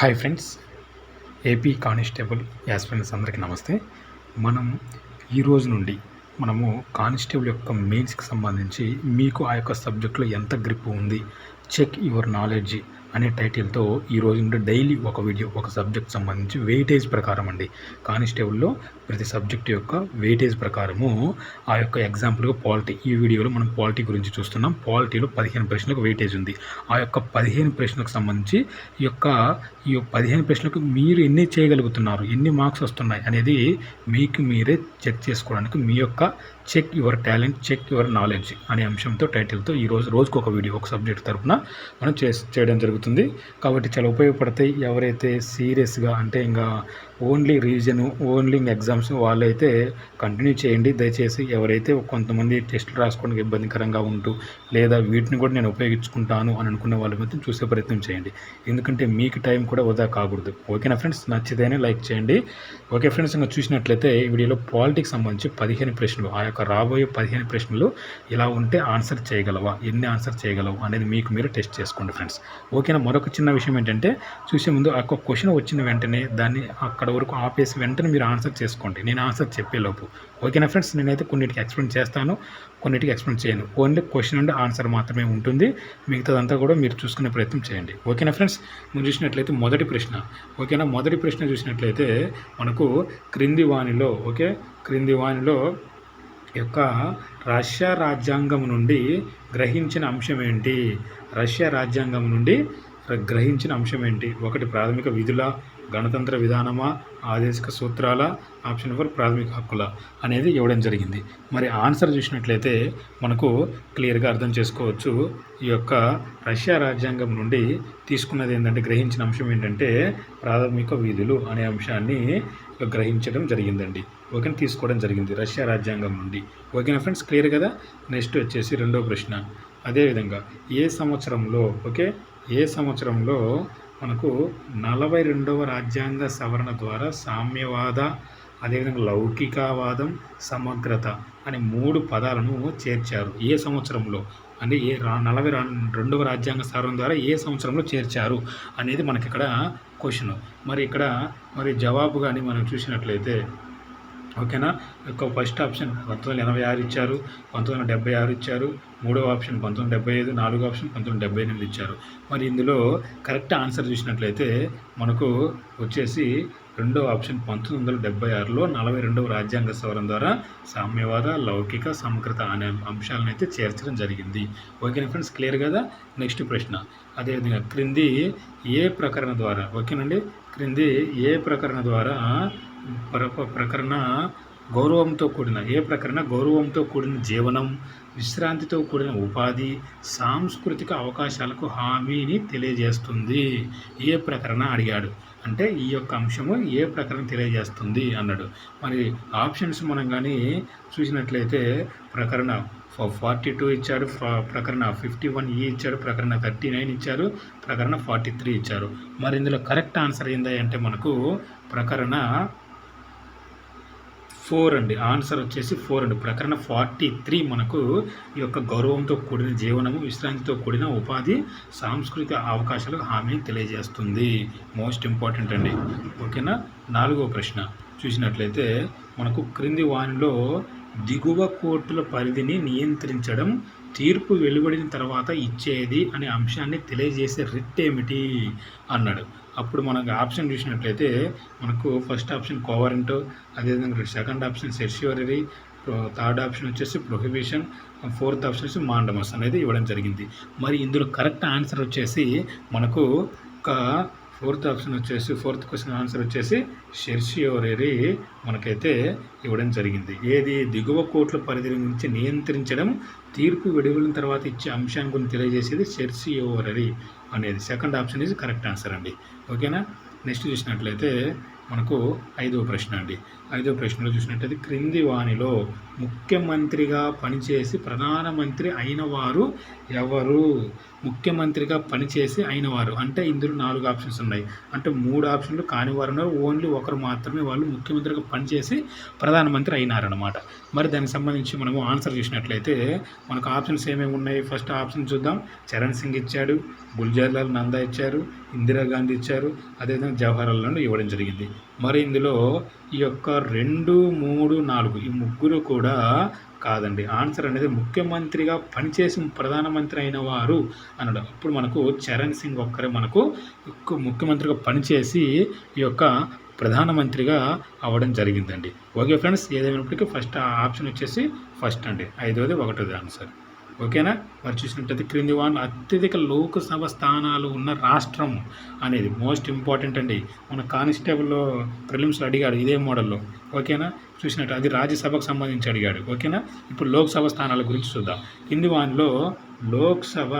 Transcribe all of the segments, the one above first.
Hi friends AP constable aspirants అందరికీ నమస్తే. మనం ఈ రోజు నుండి మనము కానిస్టేబుల్ యొక్క మెయిన్స్కి సంబంధించి మీకు ఆ యొక్క సబ్జెక్ట్లో ఎంత గ్రిప్ ఉంది చెక్ యువర్ నాలెడ్జ్ అనే టైటిల్తో ఈ రోజు నుండి డైలీ ఒక వీడియో ఒక సబ్జెక్ట్ సంబంధించి వెయిటేజ్ ప్రకారం అండి. కానిస్టేబుల్లో ప్రతి సబ్జెక్ట్ యొక్క వెయిటేజ్ ప్రకారము ఆ యొక్క ఎగ్జాంపుల్గా పాలిటీ. ఈ వీడియోలో మనం పాలిటీ గురించి చూస్తున్నాం. పాలిటీలో పదిహేను ప్రశ్నలకు వెయిటేజ్ ఉంది. ఆ యొక్క పదిహేను ప్రశ్నలకు సంబంధించి ఈ యొక్క ఈ పదిహేను ప్రశ్నలకు మీరు ఎన్ని చేయగలుగుతున్నారు? ఎన్ని మార్క్స్ వస్తున్నాయి? అనేది మీకు మీరే చెక్ చేసుకోవడానికి మీ యొక్క check your talent check your knowledge అనే అంశంతో టైటిల్తో ఈరోజు రోజుకు ఒక వీడియో ఒక సబ్జెక్ట్ తరపున మనం చే చేయడం జరుగుతుంది. కాబట్టి చాలా ఉపయోగపడతాయి. ఎవరైతే సీరియస్గా అంటే ఇంకా ఓన్లీ రీజను ఓన్లీ ఎగ్జామ్స్ వాళ్ళైతే కంటిన్యూ చేయండి. దయచేసి ఎవరైతే కొంతమంది టెస్టులు రాసుకోవడానికి ఇబ్బందికరంగా ఉంటూ లేదా వీటిని కూడా నేను ఉపయోగించుకుంటాను అని అనుకున్న వాళ్ళు మాత్రం చూసే ప్రయత్నం చేయండి. ఎందుకంటే మీకు టైం కూడా వృధా కాకూడదు. ఓకేనా ఫ్రెండ్స్? నచ్చితేనే లైక్ చేయండి. ఓకే ఫ్రెండ్స్ ఇంకా చూసినట్లయితే ఈ వీడియోలో పాలిటిక్స్ సంబంధించి పదిహేను ప్రశ్నలు ఆ యొక్క రాబోయే పదిహేను ప్రశ్నలు ఇలా ఉంటే ఆన్సర్ చేయగలవా? ఎన్ని ఆన్సర్ చేయగలవు? అనేది మీకు మీరు టెస్ట్ చేసుకోండి ఫ్రెండ్స్. ఓకే ఓకేనా మరొక చిన్న విషయం ఏంటంటే చూసే ముందు ఆ యొక్క క్వశ్చన్ వచ్చిన వెంటనే దాన్ని అక్కడ వరకు ఆపేసి వెంటనే మీరు ఆన్సర్ చేసుకోండి. నేను ఆన్సర్ చెప్పేలోపు. ఓకేనా ఫ్రెండ్స్ నేనైతే కొన్నిటికి ఎక్స్ప్లెయిన్ చేస్తాను కొన్నిటికి ఎక్స్ప్లెయిన్ చేయను. ఓన్లీ క్వశ్చన్ అండ్ ఆన్సర్ మాత్రమే ఉంటుంది. మిగతాదంతా కూడా మీరు చూసుకునే ప్రయత్నం చేయండి. ఓకేనా ఫ్రెండ్స్ మీరు చూసినట్లయితే మొదటి ప్రశ్న. ఓకేనా మొదటి ప్రశ్న చూసినట్లయితే మనకు క్రింది వాణిలో ఓకే క్రింది వాణిలో యొక్క రష్యా రాజ్యాంగం నుండి గ్రహించిన అంశం ఏంటి? రష్యా రాజ్యాంగం నుండి గ్రహించిన అంశం ఏంటి? ఒకటి ప్రాథమిక విధుల గణతంత్ర విధానమా ఆదేశిక సూత్రాల ఆప్షన్ ఫర్ ప్రాథమిక హక్కుల అనేది ఇవ్వడం జరిగింది. మరి ఆన్సర్ చూసినట్లయితే మనకు క్లియర్గా అర్థం చేసుకోవచ్చు. ఈ యొక్క రష్యా రాజ్యాంగం నుండి తీసుకున్నది ఏంటంటే గ్రహించిన అంశం ఏంటంటే ప్రాథమిక విధులు అనే అంశాన్ని గ్రహించడం జరిగిందండి. ఓకేనా? తీసుకోవడం జరిగింది రష్యా రాజ్యాంగం నుండి. ఓకేనా ఫ్రెండ్స్? క్లియర్ కదా? నెక్స్ట్ వచ్చేసి రెండో ప్రశ్న. అదేవిధంగా ఏ సంవత్సరంలో ఓకే? ఏ సంవత్సరంలో మనకు నలభై రెండవ రాజ్యాంగ సవరణ ద్వారా సామ్యవాద అదేవిధంగా లౌకికవాదం సమగ్రత అనే మూడు పదాలను చేర్చారు. ఏ సంవత్సరంలో? అంటే ఏ రా నలభై రెండవ రాజ్యాంగ సవరణ ద్వారా ఏ సంవత్సరంలో చేర్చారు అనేది మనకి ఇక్కడ క్వశ్చన్. మరి ఇక్కడ మరి జవాబు కానీ మనం చూసినట్లయితే ఓకేనా? యొక్క ఫస్ట్ ఆప్షన్ పంతొమ్మిది వందల ఎనభై ఆరు ఇచ్చారు పంతొమ్మిది వందల డెబ్బై ఆరు ఇచ్చారు మూడవ ఆప్షన్ పంతొమ్మిది వందల డెబ్బై ఐదు నాలుగో ఆప్షన్ పంతొమ్మిది వందల డెబ్బై ఎనిమిది ఇచ్చారు. మరి ఇందులో కరెక్ట్ ఆన్సర్ చూసినట్లయితే మనకు వచ్చేసి రెండో ఆప్షన్ పంతొమ్మిది వందల డెబ్బై ఆరులో నలభై రెండవ రాజ్యాంగ సవరణ ద్వారా సామ్యవాద లౌకిక సమగ్రత అనే అంశాలను అయితే చేర్చడం జరిగింది. ఓకేనా ఫ్రెండ్స్? క్లియర్ కదా? నెక్స్ట్ ప్రశ్న. అదేవిధంగా క్రింది ఏ ప్రకరణ ద్వారా ఓకేనండి? క్రింది ఏ ప్రకరణ ద్వారా ప్రకరణ గౌరవంతో కూడిన ఏ ప్రకరణ? గౌరవంతో కూడిన జీవనం విశ్రాంతితో కూడిన ఉపాధి సాంస్కృతిక అవకాశాలకు హామీని తెలియజేస్తుంది. ఏ ప్రకరణ? అడిగాడు. అంటే ఈ యొక్క అంశము ఏ ప్రకరణ తెలియజేస్తుంది అన్నాడు. మరి ఆప్షన్స్ మనం కానీ చూసినట్లయితే ప్రకరణ ఫార్టీ టూ ఇచ్చాడు ప్రకరణ ఫిఫ్టీ వన్ ఈ ఇచ్చాడు ప్రకరణ థర్టీ నైన్ ఇచ్చారు ప్రకరణ ఫార్టీ త్రీ ఇచ్చారు. మరి ఇందులో కరెక్ట్ ఆన్సర్ ఏంది అంటే మనకు ప్రకరణ ఫోర్ అండి. ఆన్సర్ వచ్చేసి ఫోర్ అండి. ప్రకరణ ఫార్టీ త్రీ మనకు ఈ యొక్క గౌరవంతో కూడిన జీవనము విశ్రాంతితో కూడిన ఉపాధి సాంస్కృతిక అవకాశాలకు హామీ తెలియజేస్తుంది. మోస్ట్ ఇంపార్టెంట్ అండి. ఓకేనా? నాలుగో ప్రశ్న. చూసినట్లయితే మనకు క్రింది వానిలో దిగువ కోర్టుల పరిధిని నియంత్రించడం తీర్పు వెలువడిన తర్వాత ఇచ్చేది అనే అంశాన్ని తెలియజేసే రిట్ ఏమిటి? అన్నాడు. అప్పుడు మనకు ఆప్షన్ చూసినట్లయితే మనకు ఫస్ట్ ఆప్షన్ కోవరెంట్ అదేవిధంగా second option certiorari third option వచ్చేసి ప్రొహిబిషన్ ఫోర్త్ ఆప్షన్ వచ్చి మాండమస్ అనేది ఇవ్వడం జరిగింది. మరి ఇందులో కరెక్ట్ ఆన్సర్ వచ్చేసి మనకు ఒక ఫోర్త్ ఆప్షన్ వచ్చేసి ఫోర్త్ క్వశ్చన్ ఆన్సర్ వచ్చేసి షెర్షియోరీ మనకైతే ఇవ్వడం జరిగింది. ఏది? దిగువ కోట్ల పరిధి గురించి నియంత్రించడం తీర్పు విడుదల తర్వాత ఇచ్చే అంశాన్ని గురించి తెలియజేసేది షెర్షియోరీ అనేది second option is correct answer అండి. ఓకేనా నెక్స్ట్ చూసినట్లయితే మనకు ఐదో ప్రశ్న అండి. ఐదో ప్రశ్నలో చూసినట్లయితే క్రింది వాణిలో ముఖ్యమంత్రిగా పనిచేసి ప్రధానమంత్రి అయిన వారు ఎవరు? ముఖ్యమంత్రిగా పనిచేసి అయిన వారు అంటే ఇందులో నాలుగు ఆప్షన్స్ ఉన్నాయి. అంటే మూడు ఆప్షన్లు కాని వారు ఉన్నారు. ఓన్లీ ఒకరు మాత్రమే వాళ్ళు ముఖ్యమంత్రిగా పనిచేసి ప్రధానమంత్రి అయినారనమాట మరి దానికి సంబంధించి మనము ఆన్సర్ చూసినట్లయితే మనకు ఆప్షన్స్ ఏమేమి ఉన్నాయి? ఫస్ట్ ఆప్షన్ చూద్దాం. చరణ్ సింగ్ ఇచ్చాడు. గుల్జార్లాల్ నందా ఇచ్చారు. ఇందిరాగాంధీ ఇచ్చారు. అదేవిధంగా జవహర్లాల్ నెహ్రూ ఇవ్వడం జరిగింది. మరి ఇందులో ఈ యొక్క రెండు మూడు నాలుగు ఈ ముగ్గురు కూడా కాదండి. ఆన్సర్ అనేది ముఖ్యమంత్రిగా పనిచేసి ప్రధానమంత్రి అయిన వారు అనడం ఇప్పుడు మనకు చరణ్ సింగ్ ఒక్కరే మనకు ముఖ్యమంత్రిగా పనిచేసి ఈ యొక్క ప్రధానమంత్రిగా అవ్వడం జరిగిందండి. ఓకే ఫ్రెండ్స్ ఏదైనప్పటికీ ఫస్ట్ ఆ ఆప్షన్ వచ్చేసి ఫస్ట్ అండి. ఐదోది ఒకటోది ఆన్సర్. ఓకేనా? మరి చూసినట్టయితే క్రింది వాళ్ళు అత్యధిక లోకసభ స్థానాలు ఉన్న రాష్ట్రం అనేది మోస్ట్ ఇంపార్టెంట్ అండి. మన కానిస్టేబుల్లో ప్రిలిమ్స్లో అడిగాడు ఇదే మోడల్లో. ఓకేనా? చూసినట్టు అది రాజ్యసభకు సంబంధించి అడిగాడు. ఓకేనా? ఇప్పుడు లోక్సభ స్థానాల గురించి చూద్దాం. కింది వానిలో లోక్సభ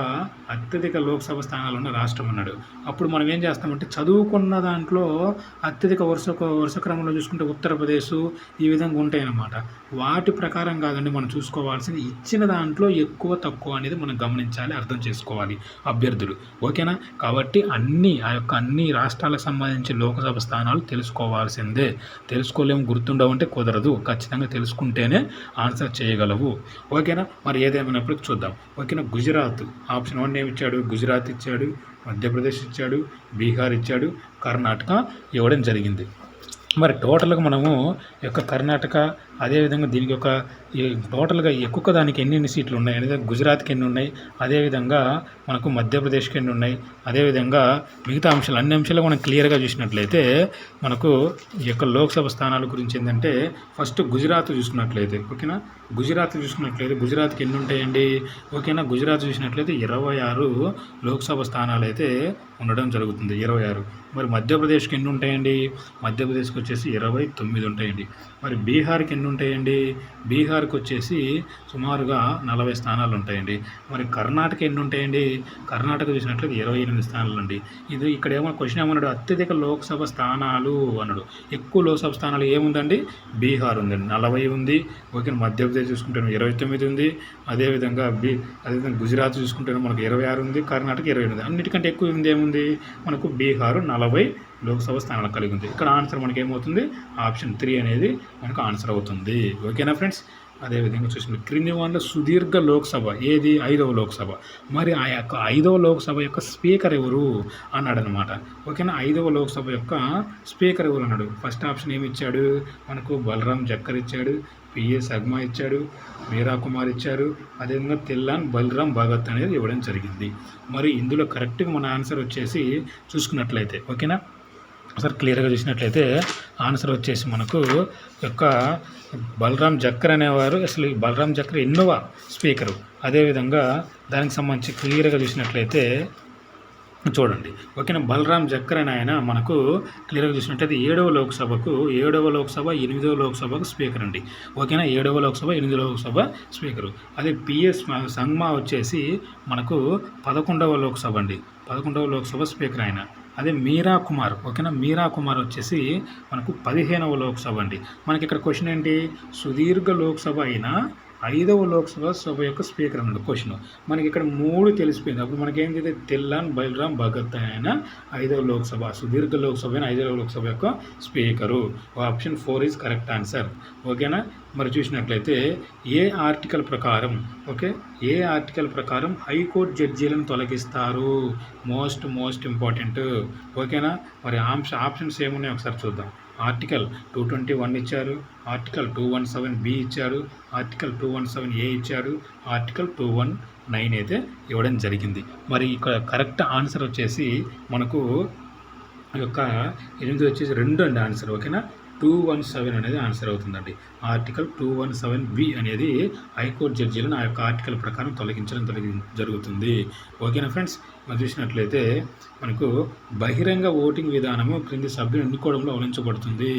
అత్యధిక లోక్సభ స్థానాలు ఉన్న రాష్ట్రం అన్నాడు. అప్పుడు మనం ఏం చేస్తామంటే చదువుకున్న దాంట్లో అత్యధిక వరుస వరుస క్రమంలో చూసుకుంటే ఉత్తరప్రదేశ్ ఈ విధంగా ఉంటాయన్నమాట. వాటి ప్రకారం కాదండి మనం చూసుకోవాల్సింది. ఇచ్చిన దాంట్లో ఎక్కువ తక్కువ అనేది మనం గమనించాలి అర్థం చేసుకోవాలి అభ్యర్థులు. ఓకేనా? కాబట్టి అన్ని ఆ యొక్క అన్ని రాష్ట్రాలకు సంబంధించి లోక్సభ స్థానాలు తెలుసుకోవాల్సిందే. తెలుసుకోలేము గుర్తుండవంటే కుదరదు. ఖచ్చితంగా తెలుసుకుంటేనే ఆన్సర్ చేయగలవు. ఓకేనా? మరి ఏదేమైనప్పటికీ చూద్దాం. ఓకేనా? గుజరాత్ ఆప్షన్ వన్ ఏమి ఇచ్చాడు? గుజరాత్ ఇచ్చాడు మధ్యప్రదేశ్ ఇచ్చాడు బీహార్ ఇచ్చాడు కర్ణాటక ఇవ్వడం జరిగింది. మరి టోటల్గా మనము యొక్క కర్ణాటక అదేవిధంగా దీనికి ఒక ఈ టోటల్గా ఎక్కువ దానికి ఎన్ని ఎన్ని సీట్లు ఉన్నాయి అనేది గుజరాత్కి ఎన్ని ఉన్నాయి అదేవిధంగా మనకు మధ్యప్రదేశ్కి ఎన్ని ఉన్నాయి అదేవిధంగా మిగతా అంశాలు అన్ని అంశాలు మనం క్లియర్గా చూసినట్లయితే మనకు ఈ యొక్క లోక్సభ స్థానాల గురించి ఏంటంటే ఫస్ట్ గుజరాత్ చూసుకున్నట్లయితే ఓకేనా? గుజరాత్ చూసుకున్నట్లయితే గుజరాత్కి ఎన్ని ఉంటాయండి? ఓకేనా? గుజరాత్ చూసినట్లయితే ఇరవై ఆరు లోక్సభ స్థానాలు అయితే ఉండడం జరుగుతుంది ఇరవై ఆరు. మరి మధ్యప్రదేశ్కి ఎన్ని ఉంటాయండి? మధ్యప్రదేశ్కి వచ్చేసి ఇరవై తొమ్మిది ఉంటాయండి. మరి బీహార్కి ఎన్ని ఉంటాయండి బీహార్కి వచ్చేసి సుమారుగా నలభై స్థానాలు ఉంటాయండి మరి కర్ణాటక ఎన్ని ఉంటాయండి కర్ణాటక చూసినట్లయితే ఇరవై ఎనిమిది స్థానాలు అండి ఇది ఇక్కడ ఏమో క్వశ్చన్ ఏమన్నాడు? అత్యధిక లోక్సభ స్థానాలు అన్నాడు. ఎక్కువ లోక్సభ స్థానాలు ఏముందండి? బీహార్ ఉందండి. నలభై ఉంది. ఓకే మధ్యప్రదేశ్ చూసుకుంటే ఇరవై తొమ్మిది ఉంది. అదేవిధంగా బీ అదేవిధంగా గుజరాత్ చూసుకుంటాను మనకు ఇరవై ఆరు ఉంది. కర్ణాటక ఇరవై ఎనిమిది అన్నిటికంటే ఎక్కువ ఉంది ఏముంది? మనకు బీహారు నలభై లోక్సభ స్థానాలు కలిగి ఉంది. ఇక్కడ ఆన్సర్ మనకి ఏమవుతుంది ఆప్షన్ త్రీ అనేది మనకు ఆన్సర్ అవుతుంది. ఓకేనా ఫ్రెండ్స్? అదేవిధంగా చూసిన క్రింది వాళ్ళ సుదీర్ఘ లోక్సభ ఏది? ఐదవ లోక్సభ. మరి ఆ యొక్క ఐదవ లోక్సభ యొక్క స్పీకర్ ఎవరు? అన్నాడు అనమాట ఓకేనా? ఐదవ లోక్సభ యొక్క స్పీకర్ ఎవరు అన్నాడు? ఫస్ట్ ఆప్షన్ ఏమి ఇచ్చాడు? మనకు బలరాం జక్కర్ ఇచ్చాడు పిఏ సగ్మా ఇచ్చాడు మీరా కుమార్ ఇచ్చారు. అదేవిధంగా తెల్లాన్ బలరాం భగత్ అనేది ఇవ్వడం జరిగింది. మరి ఇందులో కరెక్ట్గా మన ఆన్సర్ వచ్చేసి చూసుకున్నట్లయితే ఓకేనా? ఒకసారి క్లియర్గా చూసినట్లయితే ఆన్సర్ వచ్చేసి మనకు యొక్క బలరాం జక్కర్ అనేవారు అసలు ఈ బలరాం జక్కర్ ఎన్నోవ స్పీకరు. అదేవిధంగా దానికి సంబంధించి క్లియర్గా చూసినట్లయితే చూడండి. ఓకేనా? బలరాం జక్కర్ అని ఆయన మనకు క్లియర్గా చూసినట్టయితే ఏడవ లోక్సభకు ఏడవ లోక్సభ ఎనిమిదవ లోక్సభకు స్పీకర్ అండి. ఓకేనా? ఏడవ లోక్సభ ఎనిమిదవ లోక్సభ స్పీకరు. అదే పిఎస్ సంగ్మా వచ్చేసి మనకు పదకొండవ లోక్సభ అండి. పదకొండవ లోక్సభ స్పీకర్ ఆయన. అదే మీరా కుమార్ ఓకేనా? మీరా కుమార్ వచ్చేసి మనకు పదిహేనవ లోక్సభ అండి. మనకి ఇక్కడ క్వశ్చన్ ఏంటి? సుదీర్ఘ లోక్సభ అయినా ఐదవ లోక్సభ సభ యొక్క స్పీకర్ అన్నాడు. క్వశ్చన్ మనకి ఇక్కడ మూడు తెలిసిపోయింది. అప్పుడు మనకి చేస్తే తెల్లాన్ బలరాం భగత్ అయిన ఐదవ లోక్సభ సుదీర్ఘ లోక్సభ అయిన ఐదవ లోక్సభ యొక్క speaker. Option four is correct answer ఓకేనా మరి చూసినట్లయితే ఏ ఆర్టికల్ ప్రకారం ఓకే? ఏ ఆర్టికల్ ప్రకారం హైకోర్టు జడ్జీలను తొలగిస్తారు? మోస్ట్ మోస్ట్ ఇంపార్టెంట్ ఓకేనా మరి ఆప్ష ఆప్షన్స్ ఏమున్నాయి? ఒకసారి చూద్దాం. ఆర్టికల్ టూ ట్వంటీ వన్ ఇచ్చారు article two one seven B ఇచ్చారు article two one seven A ఇచ్చారు ఆర్టికల్ టూ వన్ నైన్ అయితే ఇవ్వడం జరిగింది. మరి ఇక్కడ కరెక్ట్ ఆన్సర్ వచ్చేసి మనకు యొక్క ఎనిమిది వచ్చేసి రెండు అండి ఆన్సర్ ఓకేనా? టూ వన్ సెవెన్ అనేది ఆన్సర్ అవుతుందండి. Article two one seven B అనేది హైకోర్టు జడ్జీలను ఆ యొక్క ఆర్టికల్ ప్రకారం తొలగించడం తొలగి జరుగుతుంది. ఓకేనా ఫ్రెండ్స్? మనం చూసినట్లయితే మనకు బహిరంగ ఓటింగ్ విధానము క్రింది సభ్యులు ఎన్నుకోవడంలో అవలంచబడుతుంది.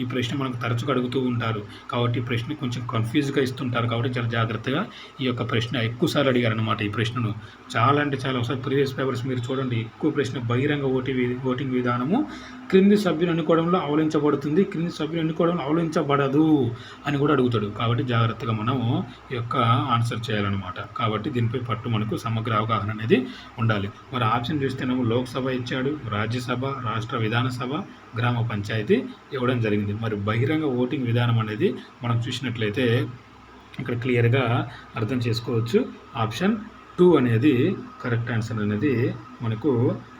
ఈ ప్రశ్న మనకు తరచుగా అడుగుతూ ఉంటారు. కాబట్టి ఈ ప్రశ్న కొంచెం కన్ఫ్యూజ్గా ఇస్తుంటారు కాబట్టి చాలా జాగ్రత్తగా ఈ యొక్క ప్రశ్న ఎక్కువసార్లు అడిగారు అనమాట ఈ ప్రశ్నను. చాలా అంటే చాలా ఒకసారి ప్రీవియస్ పేపర్స్ మీరు చూడండి. ఎక్కువ ప్రశ్న బహిరంగ ఓటి ఓటింగ్ విధానము క్రింది సభ్యులు ఎన్నుకోవడంలో అవలంచబడుతుంది. క్రింది సభ్యులు ఎన్నుకోవడంలో అవలంచబడదు అని కూడా అడుగుతాడు. కాబట్టి జాగ్రత్తగా మనం ఈ యొక్క ఆన్సర్ చేయాలన్నమాట. కాబట్టి దీనిపై పట్టు మనకు సమగ్ర అవగాహన అనేది ఉండాలి. మరి ఆప్షన్ చూస్తేనేమో లోక్సభ ఇచ్చాడు రాజ్యసభ రాష్ట్ర విధానసభ గ్రామ పంచాయతీ ఇవ్వడం జరిగింది. మరి బహిరంగ ఓటింగ్ విధానం అనేది మనం చూసినట్లయితే ఇక్కడ క్లియర్గా అర్థం చేసుకోవచ్చు. ఆప్షన్ టూ అనేది కరెక్ట్ ఆన్సర్ అనేది మనకు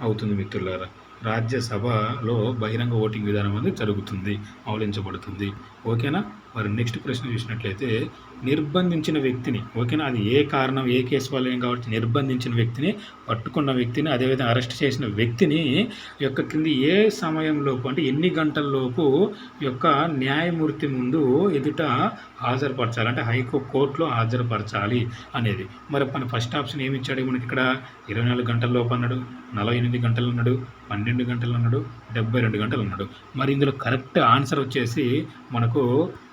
అవుతుంది మిత్రులారా. రాజ్యసభలో బహిరంగ ఓటింగ్ విధానం అనేది జరుగుతుంది అవలించబడుతుంది ఓకేనా? మరి నెక్స్ట్ ప్రశ్న చూసినట్లయితే నిర్బంధించిన వ్యక్తిని ఓకేనా? అది ఏ కారణం ఏ కేసు వల్ల ఏం కావచ్చు? నిర్బంధించిన వ్యక్తిని పట్టుకున్న వ్యక్తిని అదేవిధంగా అరెస్ట్ చేసిన వ్యక్తిని యొక్క కింది ఏ సమయంలోపు అంటే ఎన్ని గంటల్లోపు యొక్క న్యాయమూర్తి ముందు ఎదుట హాజరుపరచాలి? అంటే హైకో కోర్టులో హాజరుపరచాలి అనేది. మరి మన ఫస్ట్ ఆప్షన్ ఏమి ఇచ్చాడు మనకి ఇక్కడ? ఇరవై నాలుగు గంటల లోపు అన్నాడు నలభై ఎనిమిది గంటలు అన్నాడు పన్నెండు గంటలు అన్నాడు డెబ్బై రెండు గంటలు అన్నాడు. మరి ఇందులో కరెక్ట్ ఆన్సర్ వచ్చేసి మనకు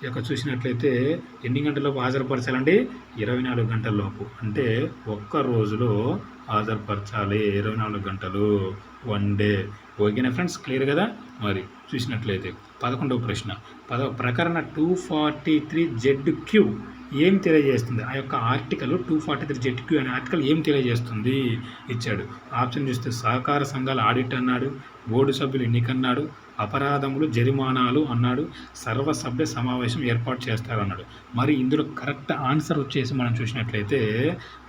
యొక్క చూసినట్లయితే ఎన్ని గంటలలోపు హాజరుపరచాలండి? ఇరవై నాలుగు గంటలలోపు. అంటే ఒక్క రోజులో హాజరుపరచాలి. ఇరవై నాలుగు గంటలు. One day. ఓకేనా ఫ్రెండ్స్? క్లియర్ కదా? మరి చూసినట్లయితే పదకొండవ ప్రశ్న. పద ప్రకరణ two forty three Z Q ఏం తెలియజేస్తుంది? ఆ యొక్క article two forty three Z Q అనే ఆర్టికల్ ఏం తెలియజేస్తుంది? ఇచ్చాడు. ఆప్షన్ చూస్తే సహకార సంఘాల ఆడిట్ అన్నాడు. బోర్డు సభ్యులు ఎన్నికన్నాడు. అపరాధములు జరిమానాలు అన్నాడు. సర్వసభ్య సమావేశం ఏర్పాటు చేస్తారన్నాడు. మరి ఇందులో కరెక్ట్ ఆన్సర్ వచ్చేసి మనం చూసినట్లయితే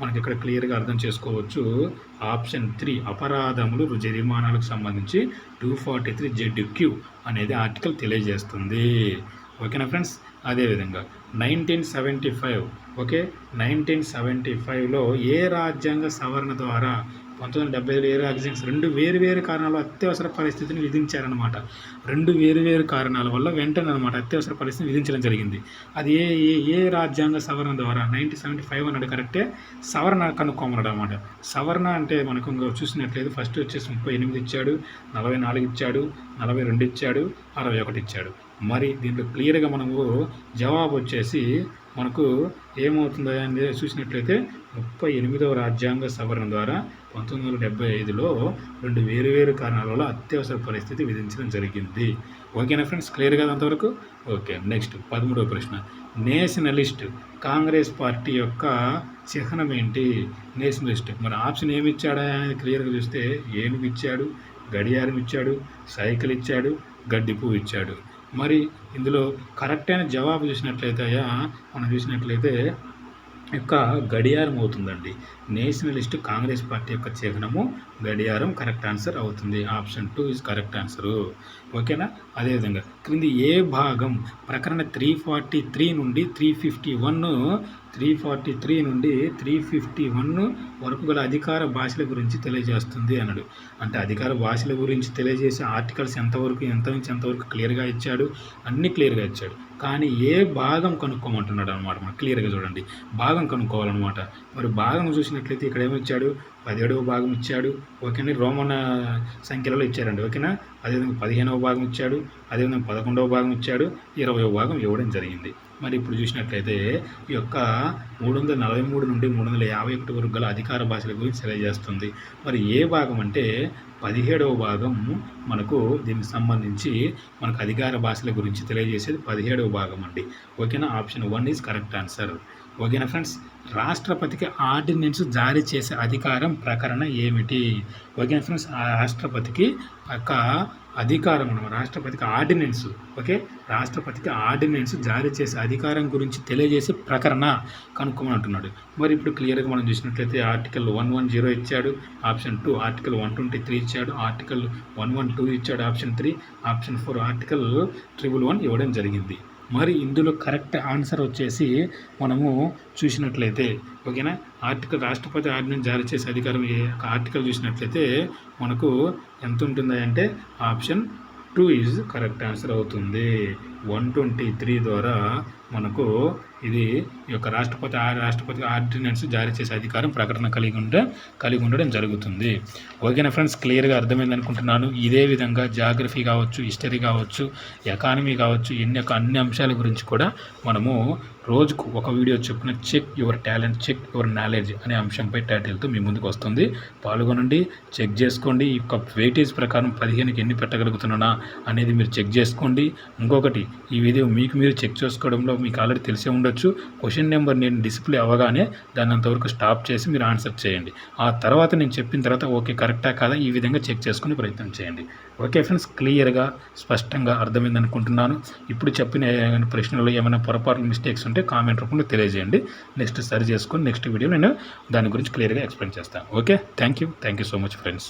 మనకి ఇక్కడ క్లియర్గా అర్థం చేసుకోవచ్చు. ఆప్షన్ త్రీ అపరాధములు జరిమానాలకు సంబంధించి two forty three Z Q అనేది ఆర్టికల్ తెలియజేస్తుంది. ఓకేనా ఫ్రెండ్స్? అదేవిధంగా nineteen seventy five okay? Nineteen seventy ఫైవ్లో ఏ రాజ్యాంగ సవరణ ద్వారా పంతొమ్మిది వందల డెబ్బై ఏడు ఏ రెండు వేరు వేరు కారణాలు అత్యవసర పరిస్థితిని విధించారనమాట రెండు వేరు వేరు కారణాల వల్ల వెంటనే అనమాట అత్యవసర పరిస్థితిని విధించడం జరిగింది. అది ఏ ఏ ఏ రాజ్యాంగ సవరణ ద్వారా నైన్టీన్ సెవెంటీ ఫైవ్ అన్నాడు కరెక్టే? సవరణ కనుక్కోమన్నాడు అనమాట సవరణ అంటే మనకు చూసినట్లయితే ఫస్ట్ వచ్చేసి ముప్పై ఎనిమిది ఇచ్చాడు నలభై నాలుగు ఇచ్చాడు నలభై రెండు ఇచ్చాడు అరవై ఒకటి ఇచ్చాడు. మరి దీంట్లో క్లియర్గా మనము జవాబు వచ్చేసి మనకు ఏమవుతుందో అనేది చూసినట్లయితే ముప్పై ఎనిమిదవ రాజ్యాంగ సవరణ ద్వారా పంతొమ్మిది వందల డెబ్బై ఐదులో రెండు వేరు వేరు కారణాల వల్ల అత్యవసర పరిస్థితి విధించడం జరిగింది. ఓకేనా ఫ్రెండ్స్? క్లియర్ కదా అంతవరకు? ఓకే నెక్స్ట్ పదమూడవ ప్రశ్న. నేషనలిస్ట్ కాంగ్రెస్ పార్టీ యొక్క చిహ్నం ఏంటి? నేషనలిస్ట్. మరి ఆప్షన్ ఏమి ఇచ్చాడా అనేది క్లియర్గా చూస్తే ఏనుగు ఇచ్చాడు గడియారం ఇచ్చాడు సైకిల్ ఇచ్చాడు గడ్డి పువ్వు ఇచ్చాడు. మరి ఇందులో కరెక్ట్ అయిన జవాబు చూసినట్లయితే అయ్యా మనం చూసినట్లయితే యొక్క గడియారం అవుతుందండి. నేషనలిస్ట్ కాంగ్రెస్ పార్టీ యొక్క చిహ్నము గడియారం కరెక్ట్ ఆన్సర్ అవుతుంది. Option two is correct answer. ఓకేనా? అదేవిధంగా క్రింది ఏ భాగం ప్రకరణ త్రీ ఫార్టీ త్రీ నుండి three fifty one three forty three నుండి త్రీ ఫిఫ్టీ వన్ వరకు గల అధికార భాషల గురించి తెలియజేస్తుంది అన్నాడు. అంటే అధికార భాషల గురించి తెలియజేసే ఆర్టికల్స్ ఎంతవరకు ఎంత నుంచి ఎంతవరకు క్లియర్గా ఇచ్చాడు? అన్నీ క్లియర్గా ఇచ్చాడు. కానీ ఏ భాగం కనుక్కోమంటున్నాడు అనమాట మనకు క్లియర్గా చూడండి. భాగం కనుక్కోవాలన్నమాట. మరి భాగం చూసి చూసినట్లయితే ఇక్కడ ఏమిచ్చాడు? పదిహేడవ భాగం ఇచ్చాడు. ఓకేనా? రోమన్ సంఖ్యలలో ఇచ్చారండి. ఓకేనా? అదేవిధంగా పదిహేనవ భాగం ఇచ్చాడు. అదేవిధంగా పదకొండవ భాగం ఇచ్చాడు. ఇరవయవ భాగం ఇవ్వడం జరిగింది. మరి ఇప్పుడు చూసినట్లయితే ఈ యొక్క మూడు వందల నలభై మూడు నుండి మూడు వందల యాభై ఒకటి వరకు గల అధికార భాషల గురించి తెలియజేస్తుంది. మరి ఏ భాగం అంటే పదిహేడవ భాగం మనకు దీనికి సంబంధించి మనకు అధికార భాషల గురించి తెలియజేసేది పదిహేడవ భాగం అండి. ఓకేనా? Option one is correct answer. ఓకేనా ఫ్రెండ్స్? రాష్ట్రపతికి ఆర్డినెన్స్ జారీ చేసే అధికారం ప్రకరణ ఏమిటి? ఓకేనా ఫ్రెండ్స్? ఆ రాష్ట్రపతికి ఒక అధికారం అనమాట. రాష్ట్రపతికి ఆర్డినెన్స్ ఓకే? రాష్ట్రపతికి ఆర్డినెన్స్ జారీ చేసే అధికారం గురించి తెలియజేసే ప్రకరణ కనుక్కోమంటున్నాడు. మరి ఇప్పుడు క్లియర్గా మనం చూసినట్లయితే ఆర్టికల్ వన్ వన్ జీరో ఇచ్చాడు option two article one twenty three ఇచ్చాడు ఆర్టికల్ వన్ వన్ టూ ఇచ్చాడు option three option four article triple one ఇవ్వడం జరిగింది. మరి ఇందులో కరెక్ట్ ఆన్సర్ వచ్చేసి మనము చూసినట్లయితే ఓకేనా? ఆర్టికల్ రాష్ట్రపతి ఆర్డినెన్స్ జారీ చేసే అధికారం ఏ ఆర్టికల్ చూసినట్లయితే మనకు ఎంత ఉంటుంది అంటే option two is correct answer అవుతుంది. వన్ ట్వంటీ త్రీ ద్వారా మనకు ఇది ఈ యొక్క రాష్ట్రపతి ఆ రాష్ట్రపతి ఆర్డినెన్స్ జారీ చేసే అధికారం ప్రకటన కలిగి ఉంటే కలిగి ఉండడం జరుగుతుంది. ఓకేనా ఫ్రెండ్స్? క్లియర్గా అర్థమైంది అనుకుంటున్నాను. ఇదే విధంగా జాగ్రఫీ కావచ్చు హిస్టరీ కావచ్చు ఎకానమీ కావచ్చు ఎన్ని యొక్క అన్ని అంశాల గురించి కూడా మనము రోజుకు ఒక వీడియో చెప్పిన check your talent check your knowledge అనే అంశంపై టైటిల్తో మీ ముందుకు వస్తుంది. పాల్గొనండి చెక్ చేసుకోండి. ఈ యొక్క వెయిటేజ్ ప్రకారం పదిహేనుకి ఎన్ని పెట్టగలుగుతున్నానా అనేది మీరు చెక్ చేసుకోండి. ఇంకొకటి ఈ వీడియో మీకు మీరు చెక్ చేసుకోవడంలో మీకు ఆల్రెడీ తెలిసే ఉండొచ్చు. క్వశ్చన్ నెంబర్ నేను డిస్ప్లే అవ్వగానే దాన్ని అంతవరకు స్టాప్ చేసి మీరు ఆన్సర్ చేయండి. ఆ తర్వాత నేను చెప్పిన తర్వాత ఓకే కరెక్టా కాదా? ఈ విధంగా చెక్ చేసుకునే ప్రయత్నం చేయండి. ఓకే ఫ్రెండ్స్ క్లియర్గా స్పష్టంగా అర్థమైంది అనుకుంటున్నాను. ఇప్పుడు చెప్పిన ఏమైనా ఏమైనా పొరపాట్లు మిస్టేక్స్ ఉంటే కామెంట్ రూపంలో తెలియజేయండి. నెక్స్ట్ సరి చేసుకొని నెక్స్ట్ వీడియో నేను దాని గురించి క్లియర్గా ఎక్స్ప్లెయిన్ చేస్తాను. Okay thank you thank you so much friends